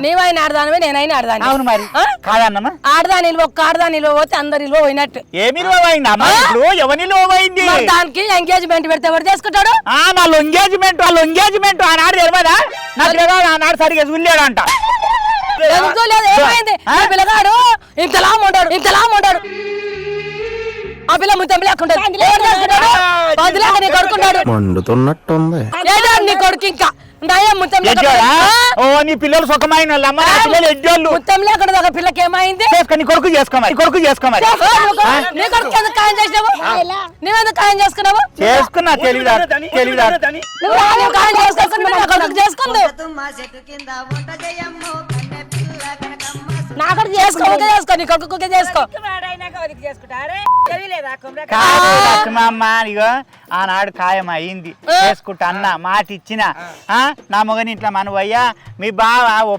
నీవైనా ఆడదానివే నేనైనా ఆడదాని అవును మరి? కాదన్నమా ఆడదాని నిల్వ ఒక్క ఆడదాని నిల్వ పోతే అందరి నిల్వ పోయినట్టు. ఏమి ఇప్పుడు ఎవరి మరి దానికి ఎంగేజ్మెంట్ పెడితే ఎవరు చేసుకుంటాడు? ఆ నా ఎంగేజ్మెంట్ వాళ్ళ ఎంగేజ్మెంట్ ఆనాడు తెలియదా నాకు తెలియదు ఆనాడు సరిగ్గా చూడలేడంట. ఎందుకు లేదు? ఏమైంది? పిల్లగాడు ఇంతలా ఉంటాడు ఇంతలా ఉంటాడు ఆ పిల్ల వదిలేక నీ కొడుకున్నాడు మండుతున్నట్టుంది. నీ కొడుకు ఇంకా. నయం లేకుండా ఓ నీ పిల్లలు సుఖమైన వాళ్ళు అమ్మ నా పిల్లలు ఎడ్జోళ్ళు ముత్తం లేకుండా ఒక పిల్లకి ఏమైంది? నీ కొడుకు చేసుకోమరి కొడుకు కొ- నీ కొడుకు ఎందుకు ఖాయం చేసినావు? నువ్వెందుకు ఖాయం చేసుకున్నావు? చేసుకున్నా తెలివిదా తెలివిదా నువ్వు ఖాయం నా కొడుకు చేసుకుందు. చేసుకో చేసుకో నీ కొడుకు చేసుకో. ఇగో ఆనాడు ఖాయం అయింది చేసుకుంటా అన్న మాట ఇచ్చిన ఆ, నా మొగని ఇట్లా మనవయ్యా మీ బావ